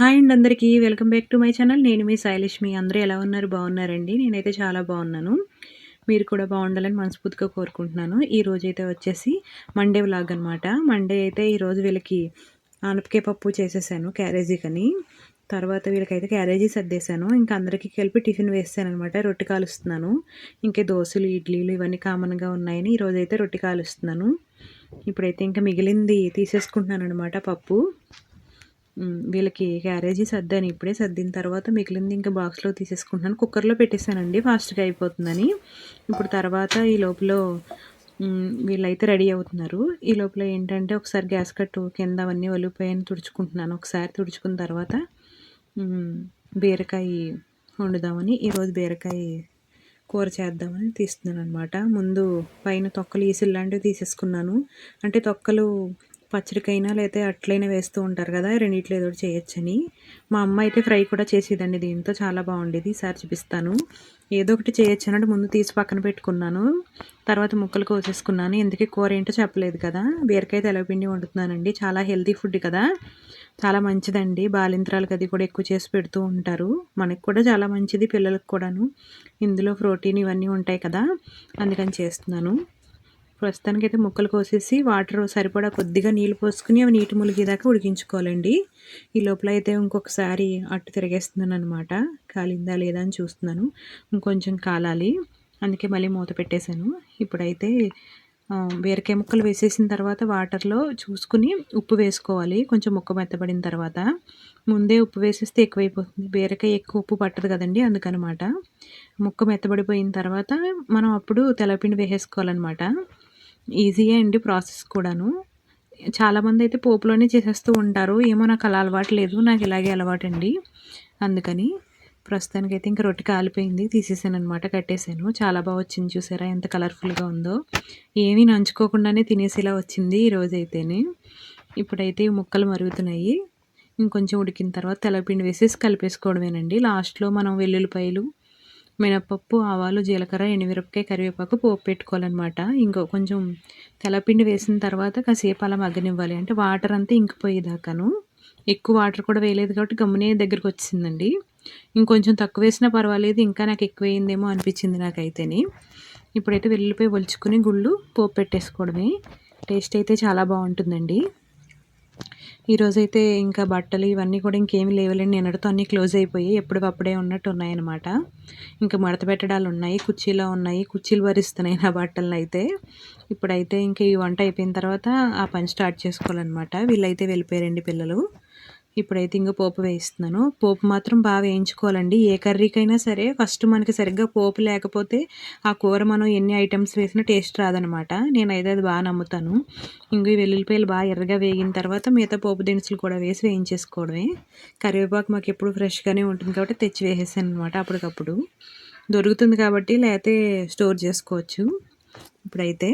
Hi అండి అందరికీ. Welcome back to my channel. నేను మీ శైలక్ష్మి అందరూ ఎలా ఉన్నారు? బాగున్నారండి? నేనైతే చాలా బాగున్నాను. మీరు కూడా బాగుండాలని మనస్ఫూర్తిగా కోరుకుంటున్నాను. ఈ రోజైతే వచ్చేసి మండే వ్లాగ్ అనమాట మండే అయితే ఈరోజు వీళ్ళకి ఆనపకాయ పప్పు చేసేసాను క్యారేజీకని తర్వాత వీళ్ళకైతే క్యారేజీ సర్దేశాను. ఇంకా అందరికీ కలిపి టిఫిన్ వేస్తాను అనమాట రొట్టె కాలుస్తున్నాను. ఇంకా దోశలు ఇడ్లీలు ఇవన్నీ కామన్గా ఉన్నాయని ఈరోజైతే రొట్టె కాలుస్తున్నాను. ఇప్పుడైతే ఇంకా మిగిలింది తీసేసుకుంటున్నాను అనమాట పప్పు. వీళ్ళకి క్యారేజీ సర్దాను ఇప్పుడే సర్దిన తర్వాత మిగిలింది ఇంకా బాక్స్లో తీసేసుకుంటున్నాను. కుక్కర్లో పెట్టేశానండి ఫాస్ట్గా అయిపోతుందని. ఇప్పుడు తర్వాత ఈ లోపల వీళ్ళైతే రెడీ అవుతున్నారు. ఈ లోపల ఏంటంటే ఒకసారి గ్యాస్ కట్టు కింద అవన్నీ ఒలిపోయాయని తుడుచుకుంటున్నాను. ఒకసారి తుడుచుకున్న తర్వాత బీరకాయ వండుదామని ఈరోజు బీరకాయ కూర చేద్దామని తీస్తున్నాను అనమాట ముందు పైన తొక్కలు ఈసిల్ లాంటివి తీసేసుకున్నాను. అంటే తొక్కలు పచ్చడికైనా లేకపోతే అట్లైనా వేస్తూ ఉంటారు కదా రెండిట్లో ఏదో చేయొచ్చని. మా అమ్మ అయితే ఫ్రై కూడా చేసేదండి దీంతో చాలా బాగుండేది. ఈసారి చూపిస్తాను. ఏదో ఒకటి చేయొచ్చు అన్నట్టు ముందు తీసి పక్కన పెట్టుకున్నాను. తర్వాత ముక్కలు కోసేసుకున్నాను. ఎందుకే కూర ఏంటో చెప్పలేదు కదా. బీరకాయ తెలవపిండి వండుతున్నానండి. చాలా హెల్తీ ఫుడ్ కదా. చాలా మంచిదండి. బాలింత్రాలకు అది కూడా ఎక్కువ చేసి పెడుతూ ఉంటారు. మనకు కూడా చాలా మంచిది పిల్లలకు కూడాను. ఇందులో ప్రోటీన్ ఇవన్నీ ఉంటాయి కదా అందుకని చేస్తున్నాను. ప్రస్తుతానికి అయితే ముక్కలు కోసేసి వాటర్ సరిపడా కొద్దిగా నీళ్ళు పోసుకుని అవి నీటి ములిగేదాకా ఉడికించుకోవాలండి. ఈ లోపల అయితే ఇంకొకసారి అట్టు తిరిగేస్తున్నాను అనమాట కాలిందా లేదా అని చూస్తున్నాను. ఇంకొంచెం కాలాలి. అందుకే మళ్ళీ మూత పెట్టేశాను. ఇప్పుడైతే బీరకాయ ముక్కలు వేసేసిన తర్వాత వాటర్లో చూసుకుని ఉప్పు వేసుకోవాలి. కొంచెం ముక్క మెత్తబడిన తర్వాత. ముందే ఉప్పు వేసేస్తే ఎక్కువైపోతుంది. బీరకాయ ఎక్కువ ఉప్పు పట్టదు కదండి అందుకనమాట. ముక్క మెత్తబడిపోయిన తర్వాత మనం అప్పుడు తెల్లపిండి వేసేసుకోవాలన్నమాట. ఈజీయే అండి ప్రాసెస్ కూడాను. చాలామంది అయితే పోపులోనే చేసేస్తూ ఉంటారు. ఏమో నాకు అలా అలవాటు లేదు. నాకు ఇలాగే అలవాటు అండి అందుకని ప్రస్తుతానికి అయితే ఇంకా రొట్టె కాలిపోయింది. తీసేసాను అనమాట కట్టేశాను. చాలా బాగా వచ్చింది చూసారా? ఎంత కలర్ఫుల్గా ఉందో. ఏమీ నంచుకోకుండానే తినేసేలా వచ్చింది ఈరోజు అయితేనే ఇప్పుడైతే ముక్కలు మరుగుతున్నాయి. ఇంకొంచెం ఉడికిన తర్వాత తెల్లపిండి వేసేసి కలిపేసుకోవడమేనండి. లాస్ట్లో మనం వెల్లుల్లిపాయలు మినపప్పు ఆవాలు జీలకర్ర ఎండుమిరపకాయ కరివేపాకు పోపు పెట్టుకోవాలన్నమాట. ఇంకో కొంచెం తెల్లపిండి వేసిన తర్వాత కాసేపు అలా మగ్గనివ్వాలి. అంటే వాటర్ అంతా ఇంకిపోయేదాకాను. ఎక్కువ వాటర్ కూడా వేయలేదు కాబట్టి గమ్మునే దగ్గరికి వచ్చిందండి. ఇంకొంచెం తక్కువ వేసినా పర్వాలేదు ఇంకా నాకు ఎక్కువ అయిందేమో అనిపించింది నాకైతేనే. ఇప్పుడైతే వెల్లుల్లిపోయి ఒలుచుకుని గుళ్ళు పోపు పెట్టేసుకోవడమే. టేస్ట్ అయితే చాలా బాగుంటుందండి. ఈరోజైతే ఇంకా బట్టలు ఇవన్నీ కూడా ఇంకేమి లేవలేండి. నిన్నటితో అన్నీ క్లోజ్ అయిపోయి ఎప్పుడప్పుడే ఉన్నట్టు ఉన్నాయన్నమాట. ఇంకా మడత పెట్టడాలు ఉన్నాయి కుర్చీలో ఉన్నాయి కుర్చీలు భరిస్తున్నాయి నా బట్టలను అయితే. ఇప్పుడైతే ఇంకా ఈ వంట అయిపోయిన తర్వాత ఆ పని స్టార్ట్ చేసుకోవాలన్నమాట. వీళ్ళైతే వెళ్ళిపోయారండి పిల్లలు. ఇప్పుడైతే ఇంకా పోపు వేయిస్తున్నాను పోపు మాత్రం బాగా వేయించుకోవాలండి. ఏ కర్రీకైనా సరే ఫస్ట్ మనకి సరిగ్గా పోపు లేకపోతే ఆ కూర మనం ఎన్ని ఐటమ్స్ వేసినా టేస్ట్ రాదనమాట. నేనైతే అది బాగా నమ్ముతాను. ఇంక వెల్లుల్లిపాయలు బాగా ఎర్రగా వేగిన తర్వాత మిగతా పోపు దినుసులు కూడా వేసి వేయించేసుకోవడమే. కరివేపాకు మాకు ఎప్పుడు ఫ్రెష్గానే ఉంటుంది కాబట్టి తెచ్చి వేసేసాను అనమాట అప్పటికప్పుడు. దొరుకుతుంది కాబట్టి లేకపోతే స్టోర్ చేసుకోవచ్చు. ఇప్పుడైతే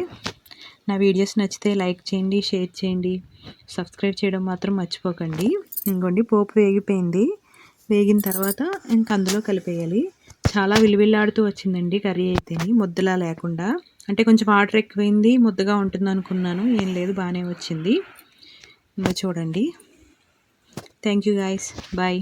నా వీడియోస్ నచ్చితే లైక్ చేయండి షేర్ చేయండి. సబ్స్క్రైబ్ చేయడం మాత్రం మర్చిపోకండి. ఇంకోండి పోపు వేగిపోయింది. వేగిన తర్వాత ఇంక అందులో కలిపేయాలి. చాలా విలువిల్లాడుతూ వచ్చిందండి కర్రీ అయితేని ముద్దలా లేకుండా. అంటే కొంచెం వాటర్ ఎక్కువైంది ముద్దగా ఉంటుంది అనుకున్నాను ఏం లేదు బాగానే వచ్చింది. ఇంకా చూడండి. Thank you guys. బాయ్.